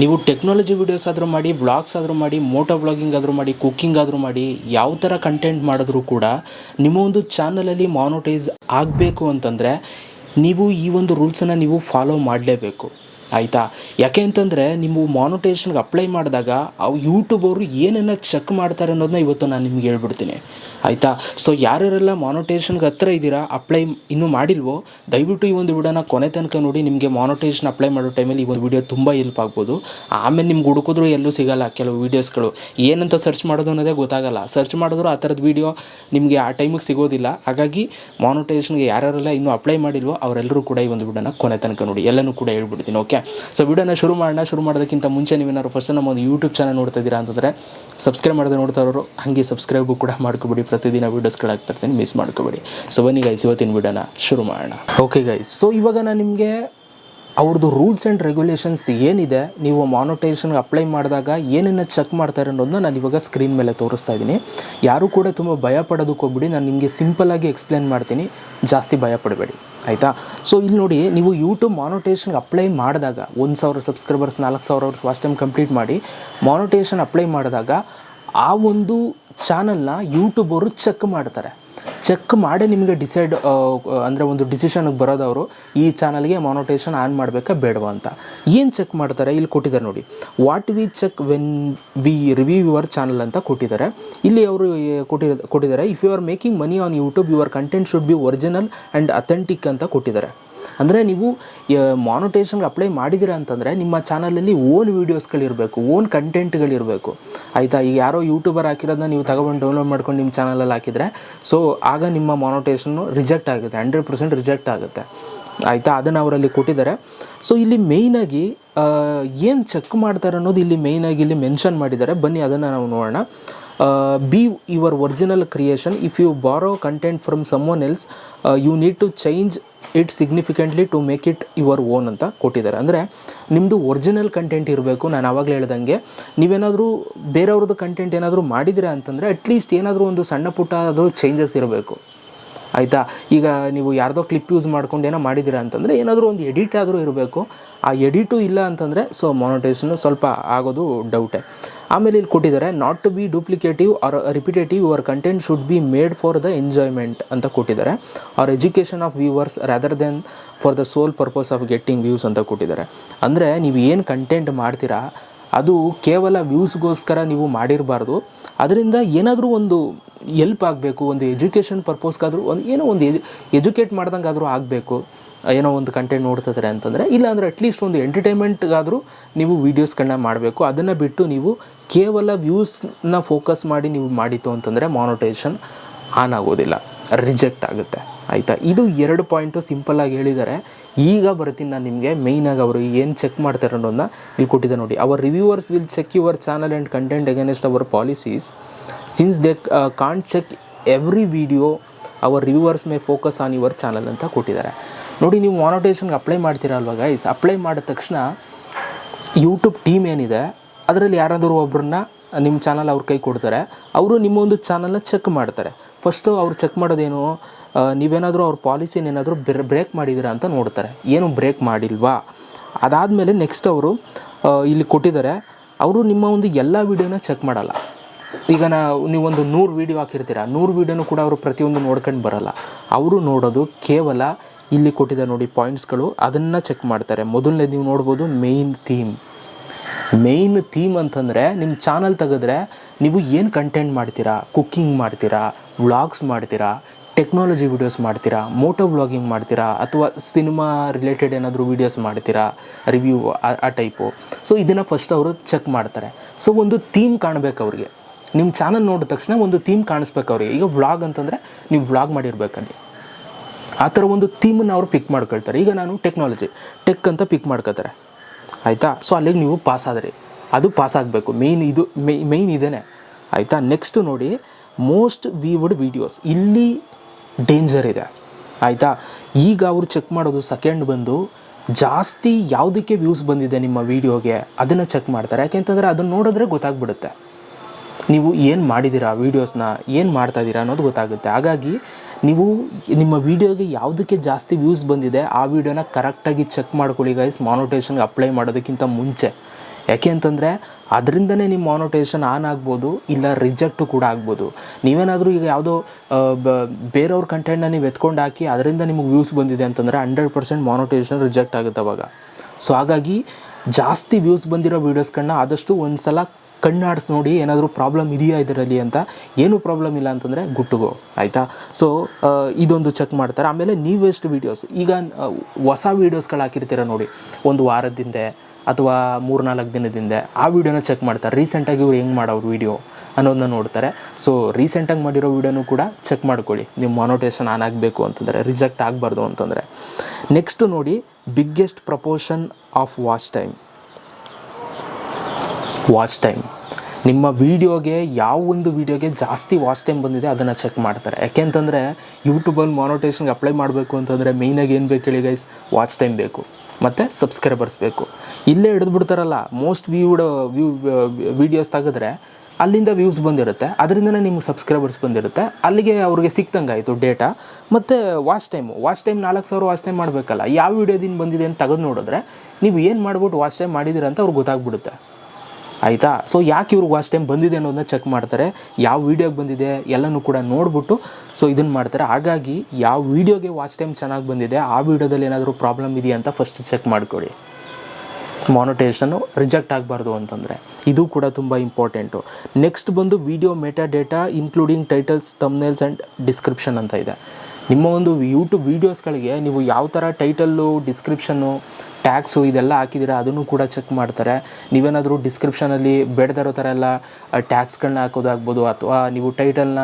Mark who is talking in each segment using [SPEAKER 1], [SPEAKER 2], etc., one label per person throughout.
[SPEAKER 1] ನೀವು technology videos ಆದರೂ ಮಾಡಿ ವ್ಲಾಗ್ಸ್ ಆದರೂ ಮಾಡಿ ಮೋಟೋ ವ್ಲಾಗಿಂಗ್ ಆದರೂ ಮಾಡಿ ಕುಕ್ಕಿಂಗ್ ಆದರೂ ಮಾಡಿ, ಯಾವ ಥರ ಕಂಟೆಂಟ್ ಮಾಡಿದ್ರೂ ಕೂಡ ನಿಮ್ಮ ಒಂದು ಚಾನಲಲ್ಲಿ ಮಾನೋಟೈಸ್ ಆಗಬೇಕು ಅಂತಂದರೆ ನೀವು ಈ ಒಂದು ರೂಲ್ಸನ್ನು ನೀವು ಫಾಲೋ ಮಾಡಲೇಬೇಕು. ಆಯಿತಾ? ಯಾಕೆ ಅಂತಂದರೆ ನಿಮ್ಮ ಮಾನಿಟೇಷನ್ಗೆ ಅಪ್ಲೈ ಮಾಡಿದಾಗ ಅವು ಯೂಟ್ಯೂಬ್ ಅವರು ಏನನ್ನು ಚೆಕ್ ಮಾಡ್ತಾರೆ ಅನ್ನೋದನ್ನ ಇವತ್ತು ನಾನು ನಿಮ್ಗೆ ಹೇಳ್ಬಿಡ್ತೀನಿ. ಆಯಿತಾ? ಸೊ ಯಾರ್ಯಾರೆಲ್ಲ ಮಾನಿಟೇಷನ್ಗೆ ಹತ್ರ ಇದ್ದೀರಾ ಅಪ್ಲೈ ಇನ್ನೂ ಮಾಡಿಲ್ವೋ, ದಯವಿಟ್ಟು ಈ ಒಂದು ವಿಡಿಯೋನ ಕೊನೆ ತನಕ ನೋಡಿ, ನಿಮಗೆ ಮಾನಿಟೇಷನ್ ಅಪ್ಲೈ ಮಾಡೋ ಟೈಮಲ್ಲಿ ಈ ಒಂದು ವಿಡಿಯೋ ತುಂಬ ಹೆಲ್ಪ್ ಆಗ್ಬೋದು. ಆಮೇಲೆ ನಿಮ್ಗೆ ಹುಡುಕಿದ್ರು ಎಲ್ಲೂ ಸಿಗಲ್ಲ ಕೆಲವು ವೀಡಿಯೋಸ್ಗಳು ಏನಂತ ಸರ್ಚ್ ಮಾಡೋದು ಅನ್ನೋದೇ ಗೊತ್ತಾಗಲ್ಲ. ಸರ್ಚ್ ಮಾಡಿದ್ರು ಆ ಥರದ ವೀಡಿಯೋ ನಿಮಗೆ ಆ ಟೈಮಿಗೆ ಸಿಗೋದಿಲ್ಲ. ಹಾಗಾಗಿ ಮಾನಿಟೇಷನ್ಗೆ ಯಾರ್ಯಾರೆಲ್ಲ ಇನ್ನೂ ಅಪ್ಲೈ ಮಾಡಿಲ್ವೋ, ಅವರೆಲ್ಲರೂ ಕೂಡ ಈ ಒಂದು ವಿಡಿಯೋನ ಕೊನೆ ತನಕ ನೋಡಿ. ಎಲ್ಲನೂ ಕೂಡ ಹೇಳ್ಬಿಡ್ತೀನಿ, ಓಕೆ? ಸೊ ವಿಡಿಯೋನ ಶುರು ಮಾಡೋಣ. ಶುರು ಮಾಡೋದಕ್ಕಿಂತ ಮುಂಚೆ ನೀವೇನಾದ್ರು ಫಸ್ಟ್ ನಮ್ಮ ಒಂದು ಯೂಟ್ಯೂಬ್ ಚಾನಲ್ ನೋಡ್ತಾ ಇದ್ದೀರಾ ಅಂತಂದರೆ ಸಬ್ಸ್ಕ್ರೈಬ್ ಮಾಡೋದು ನೋಡ್ತಾ ಇರೋರು, ಹಾಗೆ ಸಬ್ಸ್ಕ್ರೈಬು ಕೂಡ ಮಾಡ್ಕೊಬಿಡಿ. ಪ್ರತಿದಿನ ವೀಡಿಯೋಸ್ಗಳಾಗ್ತಿರ್ತೀನಿ ಮಿಸ್ ಮಾಡ್ಕೊಬೇಡಿ. ಸೊ ಬನ್ನಿ ಗೈಸ್ ಇವತ್ತಿನ ವಿಡಿಯೋನ ಶುರು ಮಾಡೋಣ. ಓಕೆ ಗೈಸ್ ಸೊ ಇವಾಗ ನಾನು ನಿಮಗೆ ಅವ್ರದ್ದು ರೂಲ್ಸ್ ಆ್ಯಂಡ್ ರೆಗ್ಯುಲೇಷನ್ಸ್ ಏನಿದೆ, ನೀವು ಮಾನಿಟೈಸೇಷನ್ಗೆ ಅಪ್ಲೈ ಮಾಡಿದಾಗ ಏನನ್ನು ಚೆಕ್ ಮಾಡ್ತಾರೆ ಅನ್ನೋದನ್ನ ನಾನು ಇವಾಗ ಸ್ಕ್ರೀನ್ ಮೇಲೆ ತೋರಿಸ್ತಾ ಇದ್ದೀನಿ. ಯಾರೂ ಕೂಡ ತುಂಬ ಭಯ ಪಡೋದಕ್ಕೆ ಹೋಗ್ಬಿಡಿ, ನಾನು ನಿಮಗೆ ಸಿಂಪಲ್ಲಾಗಿ ಎಕ್ಸ್ಪ್ಲೇನ್ ಮಾಡ್ತೀನಿ. ಜಾಸ್ತಿ ಭಯ ಪಡಬೇಡಿ. ಆಯಿತಾ? ಸೊ ಇಲ್ಲಿ ನೋಡಿ, ನೀವು ಯೂಟ್ಯೂಬ್ ಮಾನಿಟೈಸೇಷನ್ಗೆ ಅಪ್ಲೈ ಮಾಡಿದಾಗ, ಒಂದು ಸಾವಿರ ಸಬ್ಸ್ಕ್ರೈಬರ್ಸ್ ನಾಲ್ಕು ಸಾವಿರ ಅವರ್ಸ್ ಫಸ್ಟ್ ಟೈಮ್ ಕಂಪ್ಲೀಟ್ ಮಾಡಿ ಮಾನಿಟೈಸೇಷನ್ ಅಪ್ಲೈ ಮಾಡಿದಾಗ, ಆ ಒಂದು ಚಾನಲ್ನ ಯೂಟ್ಯೂಬ್ ಅವರು ಚೆಕ್ ಮಾಡ್ತಾರೆ. ಚೆಕ್ ಮಾಡಿ ನಿಮಗೆ ಡಿಸೈಡ್ ಅಂದರೆ ಒಂದು ಡಿಸಿಷನ್ಗೆ ಬರೋದವರು ಈ ಚಾನಲ್ಗೆ ಮಾನೋಟೇಷನ್ ಆನ್ ಮಾಡಬೇಕಾ ಬೇಡವಾ ಅಂತ. ಏನು ಚೆಕ್ ಮಾಡ್ತಾರೆ? ಇಲ್ಲಿ ಕೊಟ್ಟಿದ್ದಾರೆ ನೋಡಿ. What we check when we review your channel ಅಂತ ಕೊಟ್ಟಿದ್ದಾರೆ. ಇಲ್ಲಿ ಅವರು ಕೊಟ್ಟಿರ, ಕೊಟ್ಟಿದ್ದಾರೆ if you are making money on YouTube your content should be original and authentic ಅಂತ ಕೊಟ್ಟಿದ್ದಾರೆ. ಅಂದರೆ ನೀವು ಮಾನಿಟೇಷನ್ಗೆ ಅಪ್ಲೈ ಮಾಡಿದ್ದೀರಾ ಅಂತಂದರೆ ನಿಮ್ಮ ಚಾನಲಲ್ಲಿ ಓನ್ ವೀಡಿಯೋಸ್ಗಳಿರಬೇಕು ಓನ್ ಕಂಟೆಂಟ್ಗಳಿರಬೇಕು ಆಯಿತಾ? ಈಗ ಯಾರೋ ಯೂಟ್ಯೂಬರ್ ಹಾಕಿರೋದನ್ನ ನೀವು ತಗೊಂಡು ಡೌನ್ಲೋಡ್ ಮಾಡ್ಕೊಂಡು ನಿಮ್ಮ ಚಾನಲಲ್ಲಿ ಹಾಕಿದರೆ ಸೊ ಆಗ ನಿಮ್ಮ ಮಾನಿಟೇಷನ್ನು ರಿಜೆಕ್ಟ್ ಆಗುತ್ತೆ ಹಂಡ್ರೆಡ್ ಪರ್ಸೆಂಟ್ ರಿಜೆಕ್ಟ್ ಆಗುತ್ತೆ. ಆಯಿತಾ? ಅದನ್ನು ಅವರಲ್ಲಿ ಕೊಟ್ಟಿದ್ದಾರೆ. ಸೊ ಇಲ್ಲಿ ಮೇಯ್ನಾಗಿ ಏನು ಚೆಕ್ ಮಾಡ್ತಾರೆ ಅನ್ನೋದು ಇಲ್ಲಿ ಮೇಯ್ನಾಗಿ ಇಲ್ಲಿ ಮೆನ್ಷನ್ ಮಾಡಿದ್ದಾರೆ. ಬನ್ನಿ, ಅದನ್ನು ನಾವು ನೋಡೋಣ. Be your original creation if you borrow content from someone else you need to change it significantly to make it your own ಅಂತ ಕೊಟ್ಟಿದ್ದಾರೆ. ಅಂದರೆ ನಿಮ್ಮದು ಒರಿಜಿನಲ್ ಕಂಟೆಂಟ್ ಇರಬೇಕು. ನಾನು ಆವಾಗಲೇ ಹೇಳ್ದಂಗೆ ನೀವೇನಾದರೂ ಬೇರೆಯವ್ರದ್ದು ಕಂಟೆಂಟ್ ಏನಾದರೂ ಮಾಡಿದಿರಾ ಅಂತಂದರೆ ಅಟ್ಲೀಸ್ಟ್ ಏನಾದರೂ ಒಂದು ಸಣ್ಣ ಪುಟ್ಟ ಆದರೂ ಚೇಂಜಸ್ ಇರಬೇಕು. ಆಯಿತಾ? ಈಗ ನೀವು ಯಾರ್ದೋ ಕ್ಲಿಪ್ ಯೂಸ್ ಮಾಡ್ಕೊಂಡು ಏನೋ ಮಾಡಿದ್ದೀರಾ ಅಂತಂದರೆ ಏನಾದರೂ ಒಂದು ಎಡಿಟ್ ಆದರೂ ಇರಬೇಕು. ಆ ಎಡಿಟು ಇಲ್ಲ ಅಂತಂದರೆ ಸೊ ಮೊನಟೈಸೇಷನ್ ಸ್ವಲ್ಪ ಆಗೋದು ಡೌಟೇ ಆಮೇಲೆ ಇಲ್ಲಿ ಕೊಟ್ಟಿದ್ದಾರೆ not to be duplicative or repetitive your content should be made for the enjoyment ಅಂತ ಕೊಟ್ಟಿದ್ದಾರೆ. Or education of viewers rather than for the sole purpose of getting views ಅಂತ ಕೊಟ್ಟಿದ್ದಾರೆ. ಅಂದರೆ ನೀವು ಏನು ಕಂಟೆಂಟ್ ಮಾಡ್ತೀರಾ, ಅದು ಕೇವಲ ವ್ಯೂಸ್ಗೋಸ್ಕರ ನೀವು ಮಾಡಿರಬಾರ್ದು. ಅದರಿಂದ ಏನಾದರೂ ಒಂದು ಎಲ್ಪ್ ಆಗಬೇಕು, ಒಂದು ಎಜುಕೇಷನ್ ಪರ್ಪೋಸ್ಗಾದರೂ ಒಂದು, ಏನೋ ಒಂದು ಎಜು ಎಜುಕೇಟ್ ಮಾಡ್ದಂಗೆ ಆದರೂ ಆಗಬೇಕು, ಏನೋ ಒಂದು ಕಂಟೆಂಟ್ ನೋಡ್ತಿದ್ದಾರೆ ಅಂತಂದರೆ, ಇಲ್ಲಾಂದರೆ ಅಟ್ಲೀಸ್ಟ್ ಒಂದು ಎಂಟರ್ಟೈನ್ಮೆಂಟ್ಗಾದರೂ ನೀವು ವೀಡಿಯೋಸ್ಗಳನ್ನ ಮಾಡಬೇಕು. ಅದನ್ನು ಬಿಟ್ಟು ನೀವು ಕೇವಲ ವ್ಯೂಸ್ನ ಫೋಕಸ್ ಮಾಡಿ ನೀವು ಮಾಡಿತು ಅಂತಂದರೆ ಮಾನಿಟೈಸೇಷನ್ ಆನ್ ಆಗೋದಿಲ್ಲ. ರಿಜೆಕ್ಟ್ ಆಗುತ್ತೆ. ಆಯಿತಾ? ಇದು ಎರಡು ಪಾಯಿಂಟು ಸಿಂಪಲ್ಲಾಗಿ ಹೇಳಿದ್ದಾರೆ. ಈಗ ಬರ್ತೀನಿ ನಾನು ನಿಮಗೆ. ಮೇಯ್ನಾಗಿ ಅವರು ಏನು ಚೆಕ್ ಮಾಡ್ತಾರೆ ಅನ್ನೋದನ್ನ ಇಲ್ಲಿ ಕೊಟ್ಟಿದ್ದೆ ನೋಡಿ. Our reviewers will check your channel and content against our policies since they can't check every video our reviewers may focus on your channel ಅಂತ ಕೊಟ್ಟಿದ್ದಾರೆ. ನೋಡಿ, ನೀವು ಮಾನಿಟೇಷನ್ಗೆ ಅಪ್ಲೈ ಮಾಡ್ತೀರಲ್ವ ಗೈಸ್ ಅಪ್ಲೈ ಮಾಡಿದ ತಕ್ಷಣ ಯೂಟ್ಯೂಬ್ ಟೀಮ್ ಏನಿದೆ, ಅದರಲ್ಲಿ ಯಾರಾದರೂ ಒಬ್ಬರನ್ನ ನಿಮ್ಮ ಚಾನಲ್ ಅವ್ರ ಕೈ ಕೊಡ್ತಾರೆ, ಅವರು ನಿಮ್ಮ ಒಂದು ಚಾನಲ್ನ ಚೆಕ್ ಮಾಡ್ತಾರೆ. ಫಸ್ಟು ಅವ್ರು ಚೆಕ್ ಮಾಡೋದೇನು ನೀವೇನಾದರೂ ಅವ್ರ ಪಾಲಿಸಿನ ಏನಾದರೂ ಬ್ರೇಕ್ ಮಾಡಿದ್ದೀರಾ ಅಂತ ನೋಡ್ತಾರೆ. ಏನು ಬ್ರೇಕ್ ಮಾಡಿಲ್ವಾ? ಅದಾದಮೇಲೆ ನೆಕ್ಸ್ಟ್ ಅವರು ಇಲ್ಲಿ ಕೊಟ್ಟಿದ್ದಾರೆ, ಅವರು ನಿಮ್ಮ ಒಂದು ಎಲ್ಲ ವೀಡಿಯೋನ ಚೆಕ್ ಮಾಡಲ್ಲ. ಈಗ ನಾ, ನೀವೊಂದು ನೂರು ವೀಡಿಯೋ ಹಾಕಿರ್ತೀರ, ನೂರು ವೀಡಿಯೋನು ಕೂಡ ಅವರು ಪ್ರತಿಯೊಂದು ನೋಡ್ಕೊಂಡು ಬರಲ್ಲ. ಅವರು ನೋಡೋದು ಕೇವಲ ಇಲ್ಲಿ ಕೊಟ್ಟಿದ್ದ ನೋಡಿ ಪಾಯಿಂಟ್ಸ್ಗಳು ಅದನ್ನು ಚೆಕ್ ಮಾಡ್ತಾರೆ. ಮೊದಲನೇ ನೀವು ನೋಡ್ಬೋದು ಮೇಯ್ನ್ ಥೀಮ್ ಮೇಯ್ನ್ ಥೀಮ್ ಅಂತಂದರೆ ನಿಮ್ಮ ಚಾನಲ್ ತೆಗೆದ್ರೆ ನೀವು ಏನು ಕಂಟೆಂಟ್ ಮಾಡ್ತೀರಾ? ಕುಕ್ಕಿಂಗ್ ಮಾಡ್ತೀರಾ? ವ್ಲಾಗ್ಸ್ ಮಾಡ್ತೀರಾ? ಟೆಕ್ನಾಲಜಿ ವೀಡಿಯೋಸ್ ಮಾಡ್ತೀರಾ? ಮೋಟೋ ವ್ಲಾಗಿಂಗ್ ಮಾಡ್ತೀರಾ? ಅಥವಾ ಸಿನಿಮಾ ರಿಲೇಟೆಡ್ ಏನಾದರೂ ವೀಡಿಯೋಸ್ ಮಾಡ್ತೀರಾ? ರಿವ್ಯೂ ಆ ಟೈಪು ಸೊ ಇದನ್ನು ಫಸ್ಟ್ ಅವರು ಚೆಕ್ ಮಾಡ್ತಾರೆ. ಸೊ ಒಂದು ಥೀಮ್ ಕಾಣಬೇಕು ಅವ್ರಿಗೆ. ನಿಮ್ಮ ಚಾನಲ್ ನೋಡಿದ ತಕ್ಷಣ ಒಂದು ಥೀಮ್ ಕಾಣಿಸ್ಬೇಕು ಅವ್ರಿಗೆ. ಈಗ ವ್ಲಾಗ್ ಅಂತಂದರೆ ನೀವು ವ್ಲಾಗ್ ಮಾಡಿರ್ಬೇಕಲ್ಲಿ. ಆ ಥರ ಒಂದು ಥೀಮನ್ನು ಅವರು ಪಿಕ್ ಮಾಡ್ಕೊಳ್ತಾರೆ. ಈಗ ನಾನು ಟೆಕ್ನಾಲಜಿ ಟೆಕ್ ಅಂತ ಪಿಕ್ ಮಾಡ್ಕೋತಾರೆ. ಆಯಿತಾ? ಸೊ ಅಲ್ಲಿಗೆ ನೀವು ಪಾಸ್ ಆದ್ರಿ. ಅದು ಪಾಸ್ ಆಗಬೇಕು. ಮೇಯ್ನ್ ಇದು ಮೇಯ್ನ್ ಇದೇನೆ ಆಯಿತಾ? ನೆಕ್ಸ್ಟ್ ನೋಡಿ ಮೋಸ್ಟ್ ವೀವ್ಡ್ ವೀಡಿಯೋಸ್ ಇಲ್ಲಿ ಡೇಂಜರ್ ಇದೆ. ಆಯಿತಾ? ಈಗ ಅವರು ಚೆಕ್ ಮಾಡೋದು ಸೆಕೆಂಡ್ ಬಂದು, ಜಾಸ್ತಿ ಯಾವುದಕ್ಕೆ ವ್ಯೂಸ್ ಬಂದಿದೆ ನಿಮ್ಮ ವೀಡಿಯೋಗೆ ಅದನ್ನು ಚೆಕ್ ಮಾಡ್ತಾರೆ. ಯಾಕೆಂತಂದರೆ ಅದನ್ನು ನೋಡಿದ್ರೆ ಗೊತ್ತಾಗ್ಬಿಡುತ್ತೆ. ನೀವು ಏನು ಮಾಡಿದ್ದೀರಾ ವೀಡಿಯೋಸ್ನ ಏನು ಮಾಡ್ತಾ ಇದ್ದೀರಾ ಅನ್ನೋದು ಗೊತ್ತಾಗುತ್ತೆ. ಹಾಗಾಗಿ ನೀವು ನಿಮ್ಮ ವೀಡಿಯೋಗೆ ಯಾವುದಕ್ಕೆ ಜಾಸ್ತಿ ವ್ಯೂಸ್ ಬಂದಿದೆ, ಆ ವೀಡಿಯೋನ ಕರೆಕ್ಟಾಗಿ ಚೆಕ್ ಮಾಡ್ಕೊಳ್ಳಿ ಗೈಸ್ ಮಾನಿಟೇಷನ್ಗೆ ಅಪ್ಲೈ ಮಾಡೋದಕ್ಕಿಂತ ಮುಂಚೆ. ಯಾಕೆ ಅಂತಂದರೆ, ಅದರಿಂದನೇ ನಿಮ್ಮ ಮಾನೋಟೇಷನ್ ಆನ್ ಆಗ್ಬೋದು, ಇಲ್ಲ ರಿಜೆಕ್ಟು ಕೂಡ ಆಗ್ಬೋದು. ನೀವೇನಾದರೂ ಈಗ ಯಾವುದೋ ಬೇರೆಯವ್ರ ಕಂಟೆಂಟ್ನ ನೀವು ಎತ್ಕೊಂಡು ಹಾಕಿ, ಅದರಿಂದ ನಿಮಗೆ ವ್ಯೂಸ್ ಬಂದಿದೆ ಅಂತಂದರೆ ಹಂಡ್ರೆಡ್ ಪರ್ಸೆಂಟ್ ಮಾನೋಟೇಷನ್ ರಿಜೆಕ್ಟ್ ಆಗುತ್ತೆ ಅವಾಗ. ಸೊ ಹಾಗಾಗಿ, ಜಾಸ್ತಿ ವ್ಯೂಸ್ ಬಂದಿರೋ ವೀಡಿಯೋಸ್ಗಳನ್ನ ಆದಷ್ಟು ಒಂದು ಸಲ ಕಣ್ಣಾಡಿಸಿ ನೋಡಿ ಏನಾದರೂ ಪ್ರಾಬ್ಲಮ್ ಇದೆಯಾ ಇದರಲ್ಲಿ ಅಂತ? ಏನೂ ಪ್ರಾಬ್ಲಮ್ ಇಲ್ಲ ಅಂತಂದರೆ ಗುಟ್ಟುಗೋ, ಆಯಿತಾ? ಸೊ ಇದೊಂದು ಚೆಕ್ ಮಾಡ್ತಾರೆ. ಆಮೇಲೆ ನೀವೆಷ್ಟು ವೀಡಿಯೋಸ್ ಈಗ ಹೊಸ ವೀಡಿಯೋಸ್ಗಳು ಹಾಕಿರ್ತೀರ ನೋಡಿ. ಒಂದು ವಾರದಿಂದ ಅಥವಾ ಮೂರ್ನಾಲ್ಕು ದಿನದಿಂದ ಆ ವೀಡಿಯೋನ ಚೆಕ್ ಮಾಡ್ತಾರೆ. ರೀಸೆಂಟಾಗಿ ಇವ್ರು ಹೆಂಗೆ ಮಾಡೋರು ವೀಡಿಯೋ ಅನ್ನೋದನ್ನ ನೋಡ್ತಾರೆ. ಸೊ ರೀಸೆಂಟಾಗಿ ಮಾಡಿರೋ ವೀಡಿಯೋನು ಕೂಡ ಚೆಕ್ ಮಾಡ್ಕೊಳ್ಳಿ. ನಿಮ್ಮ ಮೊನೋಟೇಷನ್ ಆನ್ ಆಗಬೇಕು ಅಂತಂದರೆ ರಿಜೆಕ್ಟ್ ಆಗಬಾರ್ದು ಅಂತಂದರೆ. ನೆಕ್ಸ್ಟು ನೋಡಿ biggest proportion of watch time watch time ನಿಮ್ಮ ವೀಡಿಯೋಗೆ ಯಾವ ಒಂದು ವೀಡಿಯೋಗೆ ಜಾಸ್ತಿ ವಾಚ್ ಟೈಮ್ ಬಂದಿದೆ ಅದನ್ನು ಚೆಕ್ ಮಾಡ್ತಾರೆ. ಯಾಕೆಂತಂದರೆ ಯೂಟ್ಯೂಬಲ್ಲಿ ಮಾನೋಟೇಷನ್ಗೆ ಅಪ್ಲೈ ಮಾಡಬೇಕು ಅಂತಂದರೆ ಮೇಯ್ನಾಗಿ ಏನು ಬೇಕು ಹೇಳಿ ಗೈಸ್ ವಾಚ್ ಟೈಮ್ ಬೇಕು. ಮತ್ತು ಸಬ್ಸ್ಕ್ರೈಬರ್ಸ್ ಬೇಕು. ಇಲ್ಲೇ ಹಿಡಿದ್ಬಿಡ್ತಾರಲ್ಲ ಮೋಸ್ಟ್ ವ್ಯೂಡ್ ವ್ಯೂ ವೀಡಿಯೋಸ್ ತೆಗೆದ್ರೆ ಅಲ್ಲಿಂದ ವ್ಯೂಸ್ ಬಂದಿರುತ್ತೆ. ಅದರಿಂದನೇ ನಿಮ್ಗೆ ಸಬ್ಸ್ಕ್ರೈಬರ್ಸ್ ಬಂದಿರುತ್ತೆ. ಅಲ್ಲಿಗೆ ಅವ್ರಿಗೆ ಸಿಕ್ತಂಗೆ ಆಯಿತು ಡೇಟಾ ಮತ್ತು ವಾಚ್ ಟೈಮು ವಾಚ್ ಟೈಮ್ ನಾಲ್ಕು ಸಾವಿರ ವಾಚ್ ಟೈಮ್ ಮಾಡಬೇಕಲ್ಲ. ಯಾವ ವೀಡಿಯೋದಿಂದ ಬಂದಿದೆ ಅಂತ ತೆಗೆದು ನೋಡಿದ್ರೆ ನೀವು ಏನು ಮಾಡ್ಬಿಟ್ಟು ವಾಚ್ ಟೈಮ್ ಮಾಡಿದ್ದೀರ ಅಂತ ಅವ್ರಿಗೆ ಗೊತ್ತಾಗ್ಬಿಡುತ್ತೆ. ಆಯಿತಾ? ಸೊ ಯಾಕೆ ಇವ್ರಿಗೆ ವಾಚ್ ಟೈಮ್ ಬಂದಿದೆ ಅನ್ನೋದನ್ನ ಚೆಕ್ ಮಾಡ್ತಾರೆ. ಯಾವ ವೀಡಿಯೋಗೆ ಬಂದಿದೆ ಎಲ್ಲನೂ ಕೂಡ ನೋಡಿಬಿಟ್ಟು ಸೊ ಇದನ್ನು ಮಾಡ್ತಾರೆ. ಹಾಗಾಗಿ, ಯಾವ ವೀಡಿಯೋಗೆ ವಾಚ್ ಟೈಮ್ ಚೆನ್ನಾಗಿ ಬಂದಿದೆ, ಆ ವೀಡಿಯೋದಲ್ಲಿ ಏನಾದರೂ ಪ್ರಾಬ್ಲಮ್ ಇದೆಯಾ ಅಂತ ಫಸ್ಟ್ ಚೆಕ್ ಮಾಡ್ಕೊಳ್ಳಿ. ಮಾನಿಟೇಷನು ರಿಜೆಕ್ಟ್ ಆಗಬಾರ್ದು ಅಂತಂದರೆ. ಇದು ಕೂಡ ತುಂಬ ಇಂಪಾರ್ಟೆಂಟು ನೆಕ್ಸ್ಟ್ ಬಂದು video metadata including titles thumbnails and description ಅಂತ ಇದೆ. ನಿಮ್ಮ ಒಂದು ಯೂಟ್ಯೂಬ್ ವೀಡಿಯೋಸ್ಗಳಿಗೆ ನೀವು ಯಾವ ಥರ ಟೈಟಲ್ಲು ಡಿಸ್ಕ್ರಿಪ್ಷನ್ನು ಟ್ಯಾಕ್ಸು ಇದೆಲ್ಲ ಹಾಕಿದ್ದೀರಾ, ಅದನ್ನು ಕೂಡ ಚೆಕ್ ಮಾಡ್ತಾರೆ. ನೀವೇನಾದರೂ ಡಿಸ್ಕ್ರಿಪ್ಷನಲ್ಲಿ ಬೇಡದೇ ಥರ ಎಲ್ಲ ಟ್ಯಾಕ್ಸ್ಗಳನ್ನ ಹಾಕೋದಾಗ್ಬೋದು ಅಥವಾ ನೀವು ಟೈಟಲ್ನ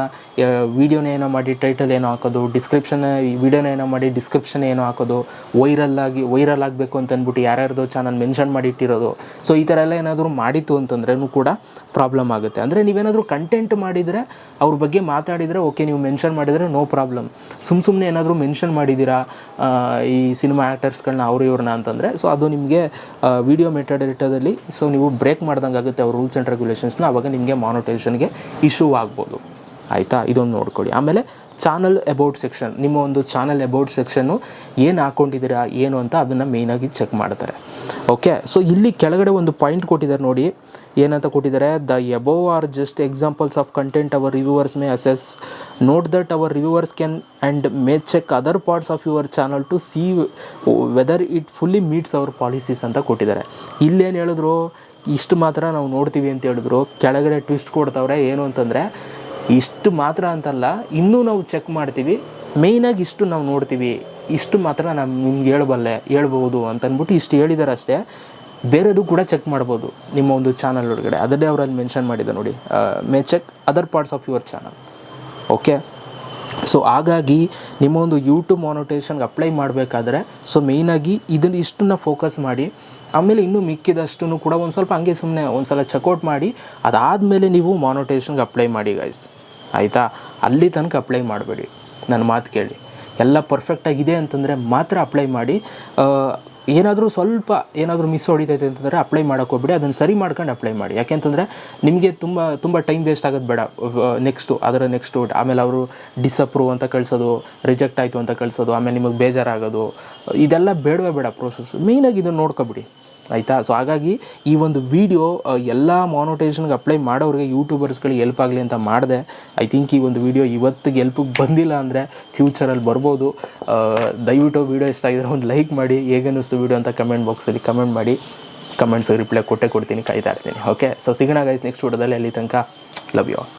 [SPEAKER 1] ವೀಡಿಯೋನ ಏನೋ ಮಾಡಿ ಟೈಟಲ್ ಏನೋ ಹಾಕೋದು ಡಿಸ್ಕ್ರಿಪ್ಷನ್ ವೀಡಿಯೋನ ಏನೋ ಮಾಡಿ ಡಿಸ್ಕ್ರಿಪ್ಷನ್ ಏನೋ ಹಾಕೋದು ವೈರಲ್ ಆಗಿ ವೈರಲ್ ಆಗಬೇಕು ಅಂತ ಅಂದ್ಬಿಟ್ಟು ಯಾರ್ಯಾರ್ದೋ ಚಾನಲ್ ಮೆನ್ಷನ್ ಮಾಡಿ ಇಟ್ಟಿರೋದು. ಸೊ ಈ ಥರ ಎಲ್ಲ ಏನಾದರೂ ಮಾಡಿತ್ತು ಅಂತಂದ್ರೂ ಕೂಡ ಪ್ರಾಬ್ಲಮ್ ಆಗುತ್ತೆ. ಅಂದರೆ ನೀವೇನಾದರೂ ಕಂಟೆಂಟ್ ಮಾಡಿದರೆ, ಅವ್ರ ಬಗ್ಗೆ ಮಾತಾಡಿದರೆ ಓಕೆ ನೀವು ಮೆನ್ಷನ್ ಮಾಡಿದರೆ ನೋ ಪ್ರಾಬ್ಲಮ್ ಸುಮ್ಮ ಸುಮ್ಮನೆ ಏನಾದರೂ ಮೆನ್ಷನ್ ಮಾಡಿದ್ದೀರಾ ಈ ಸಿನಿಮಾ ಆ್ಯಕ್ಟರ್ಸ್ಗಳನ್ನ ಅವ್ರು ಇವ್ರನ್ನ ಅಂತಂದರೆ ಸೊ ಅದು ನಿಮಗೆ ವಿಡಿಯೋ ಮೆಟಾಡೇಟಾದಲ್ಲಿ ಸೊ ನೀವು ಬ್ರೇಕ್ ಮಾಡ್ದಂಗೆ ಆಗುತ್ತೆ ಅವ್ರ ರೂಲ್ಸ್ ಆ್ಯಂಡ್ ರೆಗ್ಯುಲೇಷನ್ಸ್ನ ಅವಾಗ ನಿಮಗೆ ಮಾನಿಟೈಸೇಷನ್ಗೆ ಇಶ್ಯೂ ಆಗ್ಬೋದು. ಆಯಿತಾ? ಇದೊಂದು ನೋಡ್ಕೊಳ್ಳಿ. ಆಮೇಲೆ ಚಾನಲ್ ಅಬೌಟ್ ಸೆಕ್ಷನ್, ನಿಮ್ಮ ಒಂದು ಚಾನಲ್ ಅಬೌಟ್ ಸೆಕ್ಷನ್ನು ಏನು ಹಾಕ್ಕೊಂಡಿದ್ದೀರಾ ಏನು ಅಂತ ಅದನ್ನು ಮೇಯ್ನಾಗಿ ಚೆಕ್ ಮಾಡ್ತಾರೆ. ಓಕೆ ಸೊ ಇಲ್ಲಿ ಕೆಳಗಡೆ ಒಂದು ಪಾಯಿಂಟ್ ಕೊಟ್ಟಿದ್ದಾರೆ ನೋಡಿ. ಏನಂತ ಕೊಟ್ಟಿದ್ದಾರೆ? The above are just examples of content our reviewers may assess note that our reviewers can and may check other parts of your channel to see whether it fully meets our policies ಅಂತ ಕೊಟ್ಟಿದ್ದಾರೆ. ಇಲ್ಲೇನು ಹೇಳಿದ್ರು? ಇಷ್ಟು ಮಾತ್ರ ನಾವು ನೋಡ್ತೀವಿ ಅಂತ ಹೇಳಿದ್ರು. ಕೆಳಗಡೆ ಟ್ವಿಸ್ಟ್ ಕೊಡ್ತವ್ರೆ ಏನು ಅಂತಂದರೆ ಇಷ್ಟು ಮಾತ್ರ ಅಂತಲ್ಲ, ಇನ್ನೂ ನಾವು ಚೆಕ್ ಮಾಡ್ತೀವಿ. ಮೇಯ್ನಾಗಿ ಇಷ್ಟು ನಾವು ನೋಡ್ತೀವಿ. ಇಷ್ಟು ಮಾತ್ರ ನಾನು ನಿಮ್ಗೆ ಹೇಳಬಲ್ಲೆ ಹೇಳ್ಬೋದು ಅಂತ ಅಂದ್ಬಿಟ್ಟು ಇಷ್ಟು ಹೇಳಿದ್ದಾರೆ ಅಷ್ಟೇ. ಬೇರೆದು ಕೂಡ ಚೆಕ್ ಮಾಡ್ಬೋದು ನಿಮ್ಮ ಒಂದು ಚಾನಲ್ ಒಳಗಡೆ. ಅದನ್ನೇ ಅವ್ರಲ್ಲಿ ಮೆನ್ಷನ್ ಮಾಡಿದೆ ನೋಡಿ. May check other parts of your channel okay so ಹಾಗಾಗಿ ನಿಮ್ಮ ಒಂದು ಯೂಟ್ಯೂಬ್ ಮಾನಿಟೇಷನ್ಗೆ ಅಪ್ಲೈ ಮಾಡಬೇಕಾದ್ರೆ ಸೊ ಮೇಯ್ನಾಗಿ ಇದನ್ನು ಇಷ್ಟನ್ನ ಫೋಕಸ್ ಮಾಡಿ. ಆಮೇಲೆ ಇನ್ನೂ ಮಿಕ್ಕಿದಷ್ಟು ಕೂಡ ಒಂದು ಸ್ವಲ್ಪ ಹಂಗೆ ಸುಮ್ಮನೆ ಒಂದು ಸಲ ಚೆಕ್ಔಟ್ ಮಾಡಿ, ಅದಾದಮೇಲೆ ನೀವು ಮಾನಿಟೇಷನ್ಗೆ ಅಪ್ಲೈ ಮಾಡಿ ಗೈಸ್ ಆಯಿತಾ? ಅಲ್ಲಿ ತನಕ ಅಪ್ಲೈ ಮಾಡಬೇಡಿ. ನನ್ನ ಮಾತು ಕೇಳಿ. ಎಲ್ಲ ಪರ್ಫೆಕ್ಟಾಗಿದೆ ಅಂತಂದರೆ ಮಾತ್ರ ಅಪ್ಲೈ ಮಾಡಿ. ಏನಾದರೂ ಸ್ವಲ್ಪ ಏನಾದರೂ ಮಿಸ್ ಹೊಡಿತೈತೆ ಅಂತಂದರೆ ಅಪ್ಲೈ ಮಾಡೋಕೆ ಹೋಗ್ಬಿಡಿ. ಅದನ್ನು ಸರಿ ಮಾಡ್ಕೊಂಡು ಅಪ್ಲೈ ಮಾಡಿ. ಯಾಕೆಂತಂದರೆ ನಿಮಗೆ ತುಂಬ ತುಂಬ ಟೈಮ್ ವೇಸ್ಟ್ ಆಗೋದು ಬೇಡ. ನೆಕ್ಸ್ಟು ಅದರ ನೆಕ್ಸ್ಟು ಆಮೇಲೆ ಅವರು ಡಿಸಪ್ರೂವ್ ಅಂತ ಕಳಿಸೋದು ರಿಜೆಕ್ಟ್ ಆಯಿತು ಅಂತ ಕಳಿಸೋದು, ಆಮೇಲೆ ನಿಮಗೆ ಬೇಜಾರಾಗೋದು, ಇದೆಲ್ಲ ಬೇಡವೇ ಬೇಡ ಪ್ರೋಸೆಸ್ ಮೇಯ್ನಾಗಿ ಇದನ್ನು ನೋಡ್ಕೊಬಿಡಿ. ಆಯಿತಾ? ಸೊ ಹಾಗಾಗಿ ಈ ಒಂದು ವಿಡಿಯೋ ಎಲ್ಲ ಮಾನೋಟೇಷನ್ಗೆ ಅಪ್ಲೈ ಮಾಡೋರಿಗೆ ಯೂಟ್ಯೂಬರ್ಸ್ಗಳಿಗೆ ಹೆಲ್ಪ್ ಆಗಲಿ ಅಂತ ಮಾಡಿದೆ. ಐ ಥಿಂಕ್ ಈ ಒಂದು ವಿಡಿಯೋ ಇವತ್ತಿಗೆ ಹೆಲ್ಪಿಗೆ ಬಂದಿಲ್ಲ ಅಂದರೆ ಫ್ಯೂಚರಲ್ಲಿ ಬರ್ಬೋದು. ದಯವಿಟ್ಟು ವೀಡಿಯೋ ಇಷ್ಟ ಆಗಿದ್ರೆ ಒಂದು ಲೈಕ್ ಮಾಡಿ. ಹೇಗೆ ಅನ್ನಿಸ್ತು ವಿಡಿಯೋ ಅಂತ ಕಮೆಂಟ್ ಬಾಕ್ಸಲ್ಲಿ ಕಮೆಂಟ್ ಮಾಡಿ. ಕಮೆಂಟ್ಸ್ ರಿಪ್ಲೈ ಕೊಟ್ಟೆ ಕೊಡ್ತೀನಿ, ಕಾಯ್ತಾ ಇರ್ತೀನಿ. ಓಕೆ ಸೊ ಸಿಗೋಣ ಗೈಸ್ ನೆಕ್ಸ್ಟ್ ವಿಡಿಯೋದಲ್ಲಿ ಅಲ್ಲಿ ತನಕ ಲವ್ ಯು